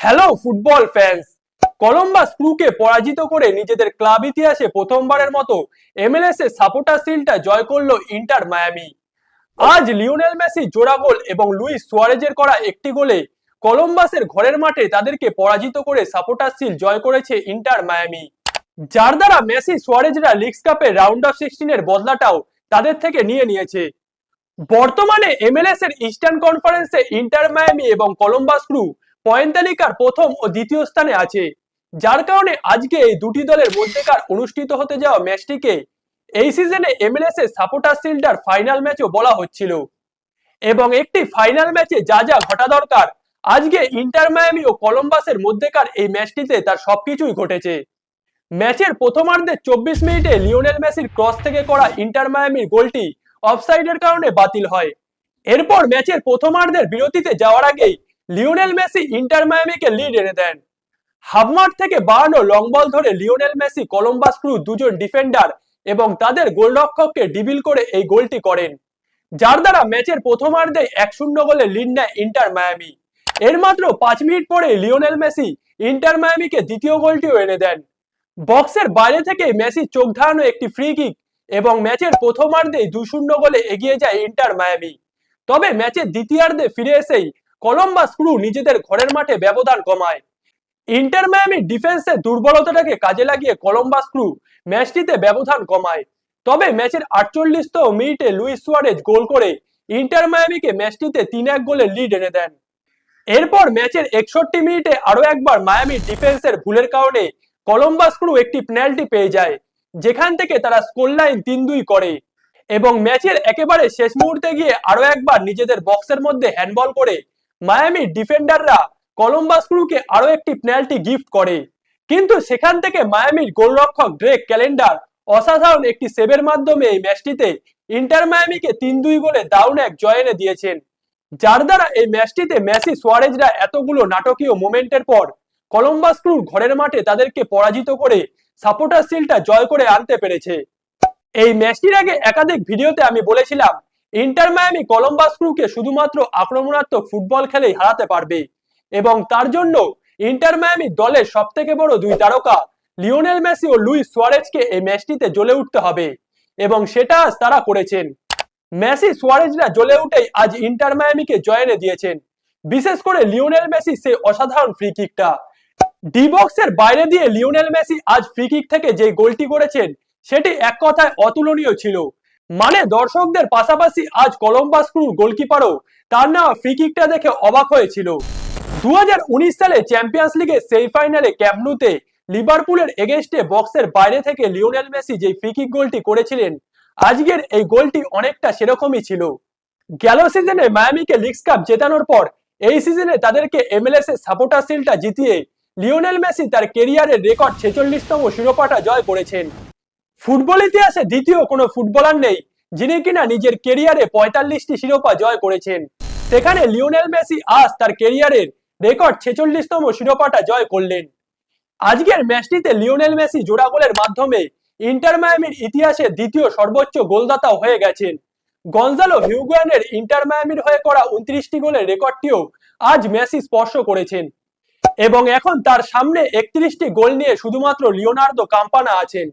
Hello football fans Columbus ক্রুকে পরাজিত করে নিজেদের ক্লাব ইতিহাসে প্রথমবারের মতো এমএলএস এর সাপোর্টার সিলটা জয় করল ইন্টার মায়ামি আজ লিওনেল মেসি জোড়া গোল এবং লুইস সুয়ারেজের করা একটি গোলে কলম্বাসের ঘরের মাঠে তাদেরকে পরাজিত করে সাপোর্টার সিল জয় করেছে ইন্টার মায়ামি যার দ্বারা মেসি সুয়ারেজরা লিগস কাপের রাউন্ড অফ সিক্সটিনের বদলাটাও তাদের থেকে নিয়ে নিয়েছে। বর্তমানে এমএলএস এর ইস্টার্ন কনফারেন্সে ইন্টার মায়ামি এবং কলম্বাস ক্রু পয়েন্ট তালিকার প্রথম ও দ্বিতীয় স্থানে আছে। যার কারণে আজকে এই দুটি দলের মধ্যেকার অনুষ্ঠিত হতে যাওয়া ম্যাচটিকে এই সিজনে এমএলএস এর সাপোর্টার সিল্ডার ফাইনাল ম্যাচও বলা হচ্ছিল। এবং একটি ফাইনাল ম্যাচে যা যা ঘটা দরকার, আজকে ইন্টার মায়ামি ও কলম্বাসের মধ্যেকার এই ম্যাচটিতে তার সবকিছুই ঘটেছে। ম্যাচের প্রথমার্ধে চব্বিশ মিনিটে লিওনেল মেসির ক্রস থেকে করা ইন্টার মায়ামির গোলটি অফসাইডের কারণে বাতিল হয়। এরপর ম্যাচের প্রথমার্ধের বিরতিতে যাওয়ার আগেই লিওনেল মেসি ইন্টার মায়ামিকে লিড এনে দেন। হাফমার্ট থেকে বাড়ানো লং বল ধরে লিওনেল মেসি কলম্বাস ক্রু দুজন ডিফেন্ডার এবং তাদের গোলরক্ষককে ডিবিল করে এই গোলটি করেন। যার দ্বারা ম্যাচের প্রথমার্ধে এক শূন্য গোলে লিড নেয় ইন্টার মায়ামি। এর মাত্র পাঁচ মিনিট পরে লিওনেল মেসি ইন্টার মায়ামিকে দ্বিতীয় গোলটিও এনে দেন। বক্সের বাইরে থেকে মেসি চোখ ধারানো একটি ফ্রি কিক এবং ম্যাচের প্রথমার্ধে দুই শূন্য গোলে এগিয়ে যায় ইন্টার মায়ামি। তবে ম্যাচের দ্বিতীয়ার্ধে ফিরে এসেই কলম্বাস ক্রু নিজেদের ঘরের মাঠে ব্যবধান কমায়। ইন্টার মায়ামি ডিফেন্সের দুর্বলতাটাকে কাজে লাগিয়ে কলম্বাস ক্রু ম্যাচটিতে ব্যবধান কমায়। তবে ম্যাচের আটচল্লিশতম মিনিটে লুইস সুয়ারেজ গোল করে ইন্টার মায়ামিকে ম্যাচটিতে তিন এক গোলে লিড এনে দেন। এরপর ম্যাচের একষট্টি মিনিটে আরও একবার মায়ামি ডিফেন্সের ভুলের কারণে কলম্বাস ক্রু একটি পেনাল্টি পেয়ে যায়, যেখান থেকে তারা স্কোর লাইন তিন দুই করে। এবং ম্যাচের একেবারে শেষ মুহূর্তে গিয়ে আরও একবার নিজেদের বক্সের মধ্যে হ্যান্ডবল করে মায়ামি ডিফেন্ডাররা কলম্বাস ক্রুকে আরও একটি পেনাল্টি গিফট করে। কিন্তু সেখান থেকে মায়ামির গোলরক্ষক ড্রেক ক্যালেন্ডার অসাধারণ একটি সেভের মাধ্যমে এই ম্যাচটিতে ইন্টার মায়ামিকে তিন দুই গোলে দারুণ এক জয় এনে দিয়েছেন। যার দ্বারা এই ম্যাচটিতে মেসি সোয়ারেজরা এতগুলো নাটকীয় মোমেন্টের পর কলম্বাস ক্রুর ঘরের মাঠে তাদেরকে পরাজিত করে সাপোর্টার সিলটা জয় করে আনতে পেরেছে। এই ম্যাচটির আগে একাধিক ভিডিওতে আমি বলেছিলাম ইন্টার মায়ামি কলম্বাস ক্রুকে শুধুমাত্র আক্রমণাত্মক ফুটবল খেলেই হারাতে পারবে। এবং তার জন্য ইন্টার মায়ামি দলের সব থেকে বড় দুই তারকা লিওনেল মেসি ও লুইস সোয়ারেজকে এই ম্যাচটিতে জ্বলে উঠতে হবে। এবং সেটা আজ তারা করেছেন। মেসি সোয়ারেজরা জ্বলে উঠেই আজ ইন্টার মায়ামিকে জয় এনে দিয়েছেন। বিশেষ করে লিওনেল মেসি সে অসাধারণ ফ্রি কিকটা ডি বক্সের বাইরে দিয়ে লিওনেল মেসি আজ ফ্রি কিক থেকে যে গোলটি করেছেন, সেটি এক কথায় অতুলনীয় ছিল। মানে দর্শকদের পাশাপাশি আজ কলম্বাস ক্রুর গোলকিপারও তার নেওয়া ফ্রি কিকটা দেখে অবাক হয়েছিল। দুহাজার উনিশ সালে চ্যাম্পিয়ন্স লিগের সেমিফাইনালে ক্যাম্পনুতে লিভারপুলের এগেনস্টে বক্সের বাইরে থেকে লিওনেল মেসি যে ফ্রি কিক গোলটি করেছিলেন, আজকের এই গোলটি অনেকটা সেরকমই ছিল। গেল সিজনে মায়ামিকে লিগস কাপ জেতানোর পর, এই সিজনে তাদেরকে এমএলএস এর সাপোর্টার সিলটা জিতিয়ে লিওনেল মেসি তার কেরিয়ারের রেকর্ড ছেচল্লিশতম শিরোপাটা জয় করেছেন। ফুটবল ইতিহাসে দ্বিতীয় কোনো ফুটবলার নেই, যিনি কিনা নিজের কেরিয়ারে পঁয়তাল্লিশটি শিরোপা জয় করেছেন। সেখানে লিওনেল মেসি আজ তার কেরিয়ারের রেকর্ড ছেচল্লিশতম শিরোপাটা জয় করলেন। আজকের ম্যাচটিতে লিওনেল মেসি জোড়া গোলের মাধ্যমে ইন্টার মায়ামির ইতিহাসে দ্বিতীয় সর্বোচ্চ গোলদাতা হয়ে গেছেন। গঞ্জালো হিউগুয়ানের ইন্টার মায়ামির হয়ে করা উনত্রিশটি গোলের রেকর্ডটিও আজ মেসি স্পর্শ করেছেন। এবং এখন তার সামনে একত্রিশটি গোল নিয়ে শুধুমাত্র লিওনার্দো কাম্পানা আছেন।